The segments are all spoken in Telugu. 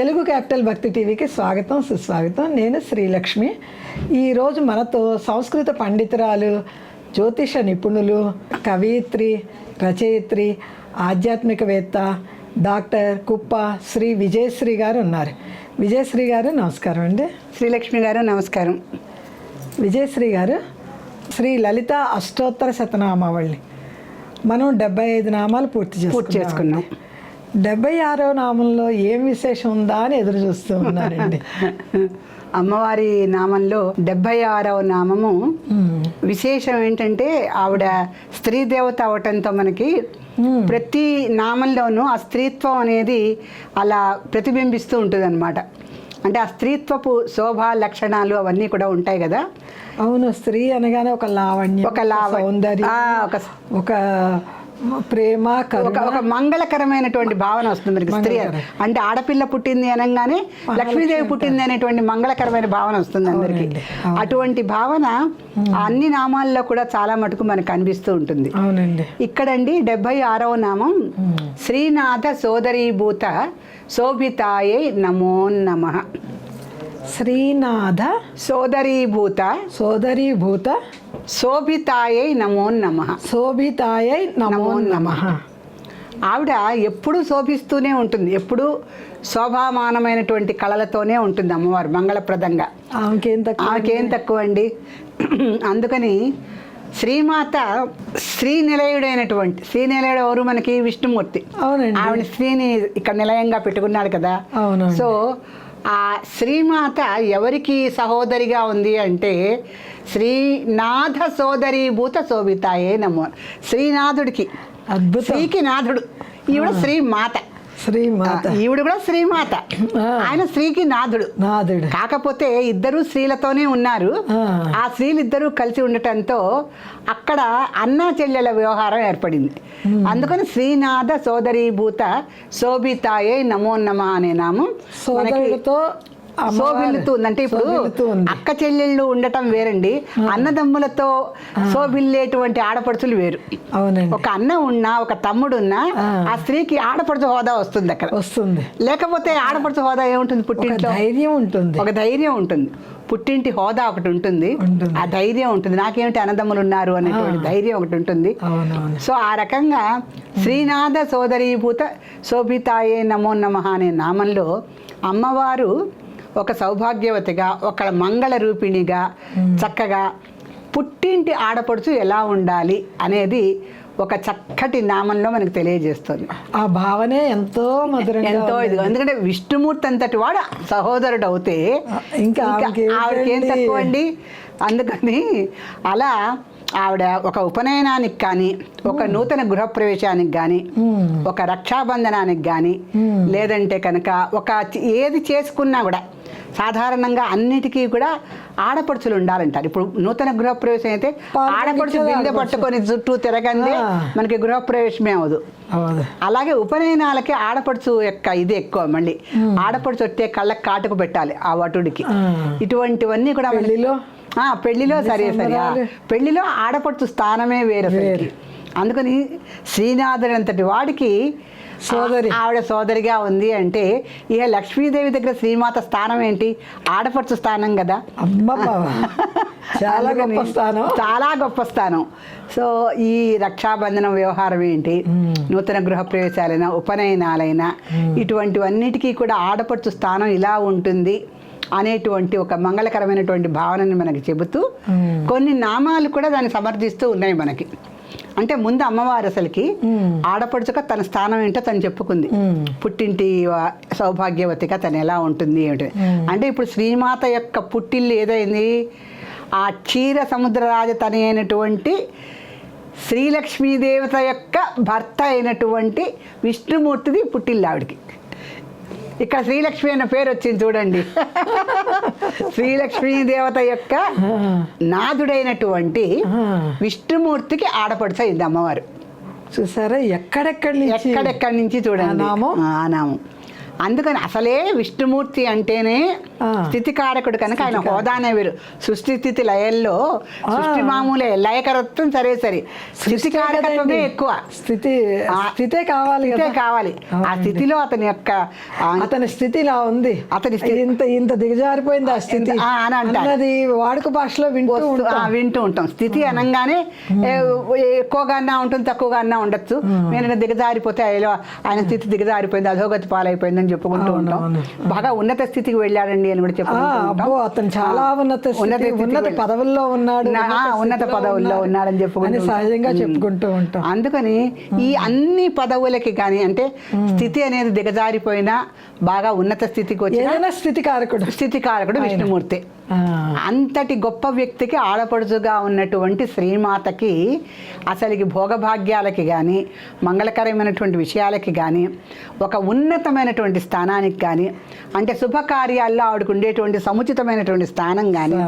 తెలుగు క్యాపిటల్ భక్తి టీవీకి స్వాగతం సుస్వాగతం. నేను శ్రీలక్ష్మి. ఈరోజు మనతో సంస్కృత పండితురాలు జ్యోతిష నిపుణులు కవయిత్రి రచయిత్రి ఆధ్యాత్మికవేత్త డాక్టర్ కుప్ప శ్రీ విజయశ్రీ గారు ఉన్నారు. విజయశ్రీ గారు నమస్కారం అండి. శ్రీలక్ష్మి గారు నమస్కారం. విజయశ్రీ గారు శ్రీ లలిత అష్టోత్తర శతనామావళి. మనం డెబ్బై ఐదు నామాలు పూర్తి పూర్తి చేసుకున్నాం. చేసుకున్నాం. డెబ్బై ఆరో నామంలో ఏం విశేషం ఉందా అని ఎదురు చూస్తూ ఉన్నారండి అమ్మవారి నామంలో డెబ్బై ఆరవ నామము విశేషం ఏంటంటే ఆవిడ స్త్రీ దేవత అవటంతో మనకి ప్రతి నామంలోనూ ఆ స్త్రీత్వం అనేది అలా ప్రతిబింబిస్తూ ఉంటుంది అంటే ఆ స్త్రీత్వపు శోభ లక్షణాలు అవన్నీ కూడా ఉంటాయి కదా. అవును స్త్రీ అనగానే ఒక లావణ్యం ఒక లావ- ఒక- ఒక ప్రేమ ఒక మంగళకరమైనటువంటి భావన వస్తుంది మనకి. స్త్రీ. అంటే ఆడపిల్ల పుట్టింది అనగానే లక్ష్మీదేవి పుట్టింది అనేటువంటి మంగళకరమైన భావన వస్తుంది అందరికి. అటువంటి భావన అన్ని నామాల్లో కూడా చాలా మటుకు మనకు కనిపిస్తూ ఉంటుంది. ఇక్కడండి డెబ్బై ఆరవ నామం. శ్రీనాథ సోదరీభూత శోభితాయే నమో నమ. శ్రీనాథ సోదరీభూత సోదరీభూత శోభితాయే నమో నమ. శోభితాయై నమో నమ ఆవిడ ఎప్పుడూ శోభిస్తూనే ఉంటుంది. ఎప్పుడూ శోభామానమైనటువంటి కళలతోనే ఉంటుంది అమ్మవారు మంగళప్రదంగా. ఆమెకేం తక్కువ ఆమెకేం తక్కువ అండి? అందుకని శ్రీమాత శ్రీనిలయుడైనటువంటి శ్రీనిలయుడు ఎవరు మనకి విష్ణుమూర్తి? అవునండి. ఆవిడ శ్రీని ఇక్కడ నిలయంగా పెట్టుకున్నాడు కదా. సో ఆ శ్రీమాత ఎవరికి సహోదరిగా ఉంది అంటే శ్రీనాథ సోదరీభూత శోభితాయే నమో శ్రీనాథుడికి. అద్భుతం. శ్రీకి నాథుడు. ఈవిడ శ్రీమాత. శ్రీమాత. ఈవిడ కూడా శ్రీమాత. ఆయన స్త్రీకి నాథుడు నాథుడు కాకపోతే ఇద్దరు స్త్రీలతోనే ఉన్నారు. ఆ. స్త్రీలు ఇద్దరు కలిసి ఉండటంతో అక్కడ అన్నా చెల్లెల వ్యవహారం ఏర్పడింది. అందుకని శ్రీనాథ సోదరీభూత శోభితాయే నమో నమ అనే నామం అంటే ఇప్పుడు. అక్క చెల్లెళ్ళు ఉండటం వేరండి. అన్నదమ్ములతో శోభిల్లేటువంటి ఆడపడుచులు వేరు. అవునండి. ఒక అన్న ఉన్నా ఒక తమ్ముడు ఉన్నా ఆ. స్త్రీకి ఆడపడుచు హోదా వస్తుంది అక్కడ. వస్తుంది. లేకపోతే ఆడపడుచు హోదా ఏముంటుంది పుట్టింట్లో? ధైర్యం ఉంటుంది. ఒక ధైర్యం ఉంటుంది. పుట్టింటి హోదా ఒకటి ఉంటుంది. ఆ ధైర్యం ఉంటుంది. నాకేమిటి అన్నదమ్ములు ఉన్నారు అనేటువంటి ధైర్యం ఒకటి ఉంటుంది. సో ఆ రకంగా శ్రీనాథ సోదరీభూత శోభితాయే నమో నమ అనే నామంలో అమ్మవారు ఒక సౌభాగ్యవతిగా ఒక మంగళ రూపిణిగా చక్కగా పుట్టింటి ఆడపడుచు ఎలా ఉండాలి అనేది ఒక చక్కటి నామంలో మనకు తెలియజేస్తుంది ఆ భావనే ఎంతో మధురంగా ఎంతో. ఇది ఎందుకంటే విష్ణుమూర్తి అంతటి వాడు సహోదరుడు అవుతే ఇంకా? ఆవిడకేం తక్కువ అండి అందుకని అలా ఆవిడ ఒక ఉపనయనానికి కానీ ఒక నూతన గృహప్రవేశానికి కానీ. ఒక రక్షాబంధనానికి కానీ లేదంటే కనుక ఒక ఏది చేసుకున్నా కూడా సాధారణంగా అన్నిటికీ కూడా ఆడపడుచులు ఉండాలంటారు ఇప్పుడు నూతన గృహప్రవేశం అయితే ఆడపడుచు బిందె. పట్టుకొని చుట్టూ తిరగందే. మనకి గృహప్రవేశమే అవదు అలాగే ఉపనయనాలకి ఆడపడుచు యొక్క ఇది ఎక్కువ మళ్ళీ ఆడపడుచు వచ్చే కళ్ళకి కాటుకు పెట్టాలి ఆ వటుడికి. ఇటువంటివన్నీ కూడా పెళ్ళిలో? ఆ, పెళ్ళిలో సరే సరే. పెళ్ళిలో ఆడపడుచు స్థానమే వేరు. అందుకని శ్రీనాథుడు అంతటి వాడికి సోదరి. ఆవిడ సోదరిగా ఉంది అంటే ఇక లక్ష్మీదేవి దగ్గర శ్రీమాత స్థానం ఏంటి? ఆడపడుచు స్థానం కదా. చాలా గొప్ప స్థానం. చాలా గొప్ప స్థానం. సో ఈ రక్షాబంధనం వ్యవహారం ఏంటి? నూతన గృహ ప్రవేశాలైనా ఉపనయనాలైనా ఇటువంటివన్నిటికీ కూడా ఆడపడుచు స్థానం ఇలా ఉంటుంది అనేటువంటి ఒక మంగళకరమైనటువంటి భావనని మనకి చెబుతూ. కొన్ని నామాలు కూడా దాన్ని సమర్థిస్తూ ఉన్నాయి మనకి. అంటే ముందు అమ్మవారు అసలుకి మ్మ్. ఆడపడుచుగా తన స్థానం ఏంటో తను చెప్పుకుంది. పుట్టింటి సౌభాగ్యవతిగా తను ఎలా ఉంటుంది ఏమిటి? అంటే ఇప్పుడు శ్రీమాత యొక్క పుట్టిల్లు ఏదైంది? ఆ క్షీర సముద్రరాజ తని అయినటువంటి శ్రీలక్ష్మీ దేవత యొక్క భర్త అయినటువంటి విష్ణుమూర్తిది పుట్టిల్లు ఆవిడికి. ఇక్కడ శ్రీలక్ష్మి అన్న పేరు వచ్చింది చూడండి. శ్రీలక్ష్మీ దేవత యొక్క ఆ. విష్ణుమూర్తికి ఆడపడుచ అయింది అమ్మవారు. చూసారా? ఎక్కడెక్కడి నుంచి? ఎక్కడెక్కడి నుంచి చూడండి. ఆ నామం? ఆ నామం. అందుకని అసలే విష్ణుమూర్తి అంటేనే. స్థితికారకుడు కనుక ఆయన హోదానే వేరు. సృష్టి స్థితి లయల్లో సృష్టి మామూలే లయకరత్వం సరే సరే. స్థితికారకత్వమే. ఎక్కువ. స్థితి ఆ, స్థితే కావాలి కావాలి. ఆ. స్థితిలో అతని యొక్క అతని స్థితి ఇలా ఉంది. అతని స్థితి- ఇంత ఇంత దిగజారిపోయింది ఆ స్థితి. అని. అన్నది వాడుక భాషలో వింటూ వింటూ ఉంటాం. స్థితి అనగానే ఎక్కువగా ఉంటుంది తక్కువగా అన్నా ఉండొచ్చు నేను దిగజారిపోతే ఆయన ఆయన స్థితి దిగజారిపోయింది అధోగతి పాలైపోయిందని చెప్పుకుంటూ ఉంటాం. బాగా ఉన్నత స్థితికి వెళ్ళాడండి అని కూడా చెప్పుకుంటూ అతను చాలా ఉన్నత స్థితి, ఉన్నత పదవుల్లో ఉన్నాడు ఉన్నత పదవుల్లో ఉన్నాడు ఉన్నాడని చెప్పుకుంటూ. సహజంగా చెప్పుకుంటూ ఉంటాం. అందుకని ఈ అన్ని పదవులకి కానీ అంటే స్థితి అనేది దిగజారిపోయినా బాగా ఉన్నత స్థితికి వచ్చిన స్థితి కారకుడు. స్థితికారకుడు విష్ణుమూర్తి. ఆ, అంతటి గొప్ప వ్యక్తికి ఆడపడుచుగా ఉన్నటువంటి శ్రీమాతకి అసలుకి భోగభాగ్యాలకి కానీ మంగళకరమైనటువంటి విషయాలకి కానీ ఒక ఉన్నతమైనటువంటి స్థానానికి కానీ అంటే శుభకార్యాల్లో ఆవిడకు ఉండేటువంటి సముచితమైనటువంటి స్థానం కానీ.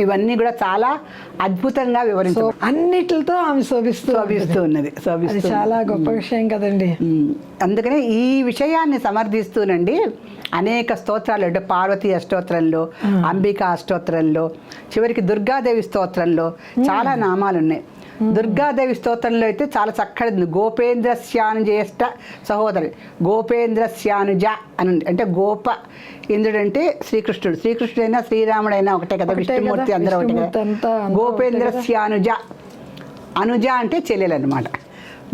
ఇవన్నీ కూడా చాలా అద్భుతంగా వివరించు అన్నిటితో ఆమె శోభిస్తూ శోభిస్తూ ఉన్నది శోభిస్తూ చాలా గొప్ప విషయం కదండి. అందుకనే ఈ విషయాన్ని సమర్థిస్తూనండి అనేక స్తోత్రాలు అంటే పార్వతీ అష్టోత్తరంలో అంబికా అష్టోత్తరంలో చివరికి దుర్గాదేవి స్తోత్రంలో చాలా నామాలు ఉన్నాయి దుర్గాదేవి స్తోత్రంలో అయితే చాలా చక్కటి గోపేంద్ర జ్యేష్ఠ సహోదరి. గోపేంద్ర శ్యానుజ అని అంటే గోప ఇంద్రుడు అంటే శ్రీకృష్ణుడు. శ్రీకృష్ణుడైనా శ్రీరాముడైనా ఒకటే కదా ఒకటే కదా, విష్ణుమూర్తి అందరూ ఒకటే కదా. గోపేంద్ర. శ్యానుజ అనుజ అంటే చెల్లెలు అనమాట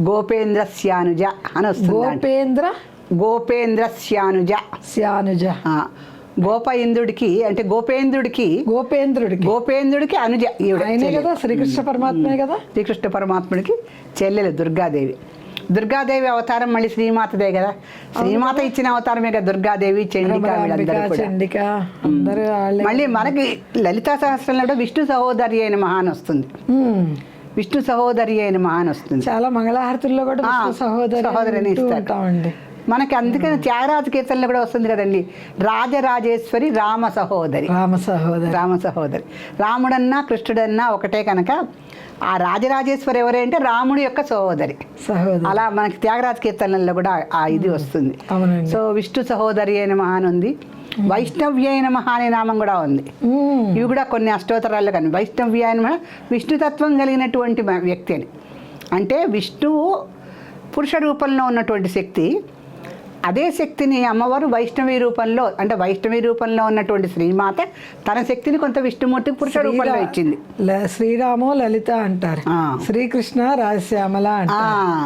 గోపేంద్ర శ్యానుజ అని వస్తుంది. గోపేంద్ర గోపేంద్ర శ్యానుజ శ్యానుజ ఆ, గోప ఇంద్రుడికి అంటే గోపేంద్రుడికి గోపేంద్రుడికి. గోపేంద్రుడికి అనుజ ఆయనే. కదా? శ్రీకృష్ణ పరమాత్మే కదా? శ్రీకృష్ణ పరమాత్ముడికి చెల్లెలు దుర్గాదేవి. దుర్గాదేవి అవతారం మళ్ళీ శ్రీమాతదే కదా? శ్రీమాత ఇచ్చిన అవతారమే కదా దుర్గాదేవి చండిక మళ్ళీ మనకి లలితా సహస్రంలో కూడా విష్ణు సహోదరి అయిన మహాన్ వస్తుంది. విష్ణు సహోదరి అయిన మహాన్ వస్తుంది. చాలా మంగళహారతుల్లో కూడా సహోదరి సహోదరిని అని ఇస్తారు. మనకి అందుకని త్యాగరాజ కీర్తనలో కూడా వస్తుంది కదండి. రాజరాజేశ్వరి రామ సహోదరి. రామ సహోదరి. రామ సహోదరి. రాముడన్నా కృష్ణుడన్నా ఒకటే కనుక ఆ రాజరాజేశ్వరి ఎవరే అంటే రాముడి యొక్క సహోదరి. సహోదరి. అలా మనకి త్యాగరాజ కీర్తనల్లో కూడా ఆ ఇది వస్తుంది. సో విష్ణు సహోదరి అయిన మహాన్ ఉంది. వైష్ణవ్య అయిన మహాని నామం కూడా ఉంది. ఇవి కూడా కొన్ని అష్టోత్తరాల్లో కానీ వైష్ణవ్య మహా- విష్ణుతత్వం కలిగినటువంటి వ్యక్తి అని. అంటే విష్ణువు పురుష రూపంలో ఉన్నటువంటి శక్తి అదే శక్తిని అమ్మవారు వైష్ణవి రూపంలో అంటే వైష్ణవి రూపంలో ఉన్నటువంటి శ్రీమాత తన శక్తిని కొంత విష్ణుమూర్తికి పురుష రూపంలో ఇచ్చింది. శ్రీరామో లలిత అంటారు. శ్రీకృష్ణ రాజశ్యామల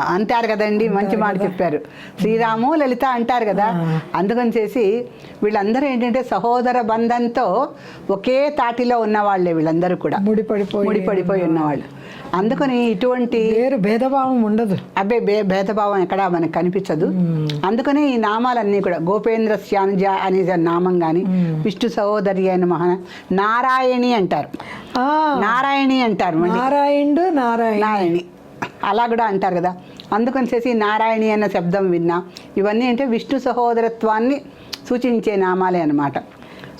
అంటారు. కదండి మంచి మాట చెప్పారు. శ్రీరాము లలిత అంటారు కదా. అందుకని చేసి వీళ్ళందరూ ఏంటంటే సహోదర బంధంతో ఒకే తాటిలో ఉన్నవాళ్ళే వీళ్ళందరూ కూడా. ముడిపడిపోయి ముడిపడిపోయి ఉన్నవాళ్ళు. అందుకని ఇటువంటి భేదభావం ఉండదు. అబ్బే భేదభావం ఎక్కడా మనకు కనిపించదు. అందుకని ఈ నామాలన్నీ కూడా. గోపేంద్ర శ్యానుజ అనే నామం కానీ విష్ణు సహోదరి అయిన మహా నారాయణి అంటారు. నారాయణి అంటారు నారాయణుడు నారాయణ. నారాయణి. అలా కూడా అంటారు కదా. అందుకని చేసి నారాయణి అన్న శబ్దం విన్నా. ఇవన్నీ అంటే విష్ణు సహోదరత్వాన్ని సూచించే నామాలే అన్నమాట.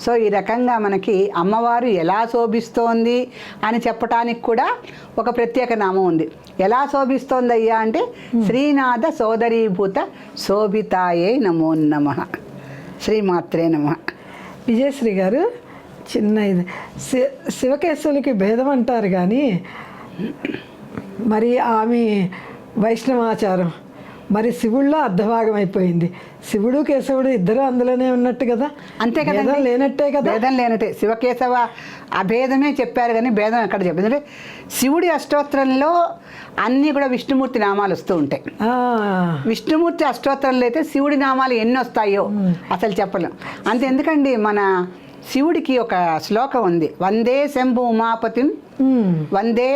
సో ఈ రకంగా మనకి అమ్మవారు ఎలా శోభిస్తోంది అని చెప్పటానికి కూడా ఒక ప్రత్యేక నామం ఉంది. ఎలా శోభిస్తోందయ్యా అంటే శ్రీనాథ సోదరీభూత శోభితాయే నమో నమ. శ్రీమాత్రే నమ. విజయశ్రీ గారు చిన్న ఇది శి శివకేశవులకి భేదం అంటారు కానీ మరి ఆమె వైష్ణవాచారం. మరి శివుల్లో అర్ధభాగం అయిపోయింది శివుడు కేశవుడు ఇద్దరు అందులోనే ఉన్నట్టు కదా? అంతే కదా లేనట్టే కదా? భేదం లేనట్టే. శివకేశవ అభేదమే చెప్పారు కానీ భేదం ఎక్కడ చెప్పారు. అంటే శివుడి అష్టోత్తరంలో అన్నీ కూడా విష్ణుమూర్తి నామాలు వస్తూ ఉంటాయి. విష్ణుమూర్తి అష్టోత్తరంలో అయితే శివుడి నామాలు ఎన్ని వస్తాయో అసలు చెప్పలేం. అంత ఎందుకండి మన శివుడికి ఒక శ్లోకం ఉంది. వందే శంభు ఉమాపతిం ఉమ్, వందే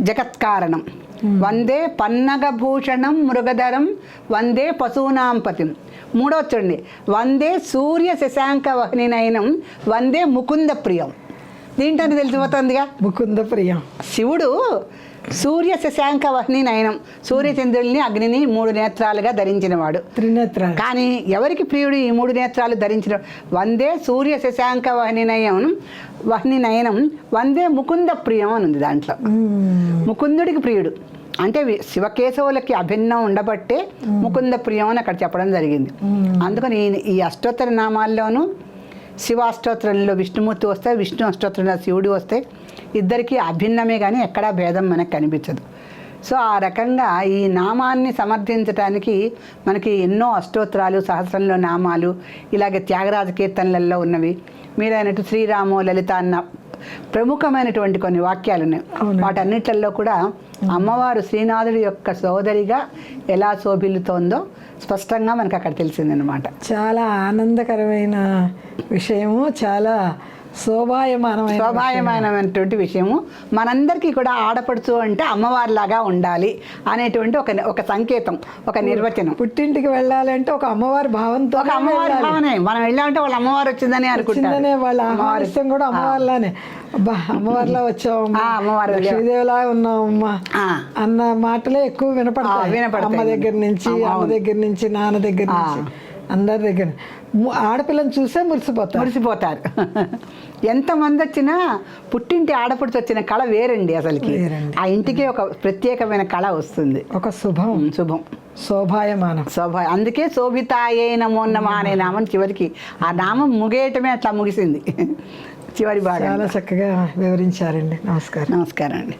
జగత్కారణం. వందే పన్నగభూషణం మృగధరం వందే పశూనాం పతిం. మూడో చూడండి. వందే సూర్య శశాంక వహ్నినయనం వందే ముకుంద ప్రియం దీంట్లోనే తెలిసిపోతుందిగా? ముకుంద ప్రియం శివుడు సూర్య శశాంక వహ్ని నయనం సూర్యచంద్రుల్ని అగ్నిని మూడు నేత్రాలుగా ధరించినవాడు. త్రినేత్ర కానీ ఎవరికి ప్రియుడు ఈ మూడు నేత్రాలు ధరించిన? వందే సూర్య శశాంక వహ్ని నయనం వహ్ని నయనం వందే ముకుంద ప్రియం అని ఉంది దాంట్లో. ముకుందుడికి ప్రియుడు. అంటే శివకేశవులకి అభిన్నం ఉండబట్టే ముకుంద ప్రియం అని అక్కడ చెప్పడం జరిగింది. అందుకని ఈ అష్టోత్తర నామాల్లోనూ శివ అష్టోత్తరంలో విష్ణుమూర్తి వస్తే విష్ణు అష్టోత్తరంలో శివుడు వస్తే ఇద్దరికి అభిన్నమే కానీ ఎక్కడా భేదం మనకు కనిపించదు. సో ఆ రకంగా ఈ నామాన్ని సమర్థించడానికి మనకి ఎన్నో అష్టోత్తరాలు సహస్రంలో నామాలు ఇలాగే త్యాగరాజ కీర్తనలలో ఉన్నవి. మీరైనట్టు శ్రీరామో లలిత అన్న ప్రముఖమైనటువంటి కొన్ని వాక్యాలు ఉన్నాయి వాటన్నిటిల్లో కూడా అమ్మవారు శ్రీనాథుడి యొక్క సోదరిగా ఎలా శోభిల్లుతోందో స్పష్టంగా మనకు అక్కడ తెలిసిందనమాట చాలా ఆనందకరమైన విషయము. చాలా శోభాయమానమైన శోభాయమానమైనటువంటి విషయము. మనందరికీ కూడా ఆడపడుచు అంటే అమ్మవారిలాగా ఉండాలి అనేటువంటి ఒక ఒక సంకేతం ఒక నిర్వచనం. పుట్టింటికి వెళ్ళాలంటే ఒక అమ్మవారి భావంతో ఒక అమ్మవారి భావనే. మనం వెళ్ళామంటే వాళ్ళ అమ్మవారు వచ్చిందని అనుకుంటారు. వచ్చిందనే వాళ్ళ ఆహ్వానిస్తాం కూడా అమ్మవారిలానే. అబ్బా అమ్మవారిలా వచ్చావమ్మా. అమ్మవారు లక్ష్మీదేవిలా ఉన్నావమ్మా. అన్న మాటలే ఎక్కువ వినపడతాయి. వినపడతాయి. అమ్మ దగ్గర నుంచి అమ్మ దగ్గర నుంచి నాన్న దగ్గర నుంచి. అందరి దగ్గర. ఆడపిల్లని చూసే మురిసిపోతారు. మురిసిపోతారు. ఎంతమంది వచ్చినా పుట్టింటి ఆడపడుచు వచ్చిన కళ వేరండి అసలుకి. ఆ ఇంటికి ఒక ప్రత్యేకమైన కళ వస్తుంది. ఒక శుభం. శుభం. శోభాయమానం. శోభ అందుకే శోభితాయే నమో నమ అనే నామం చివరికి ఆ నామం ముగేయటమే అట్లా ముగిసింది. చివరి భాగం చాలా చక్కగా వివరించారండి. నమస్కారం. నమస్కారం అండి.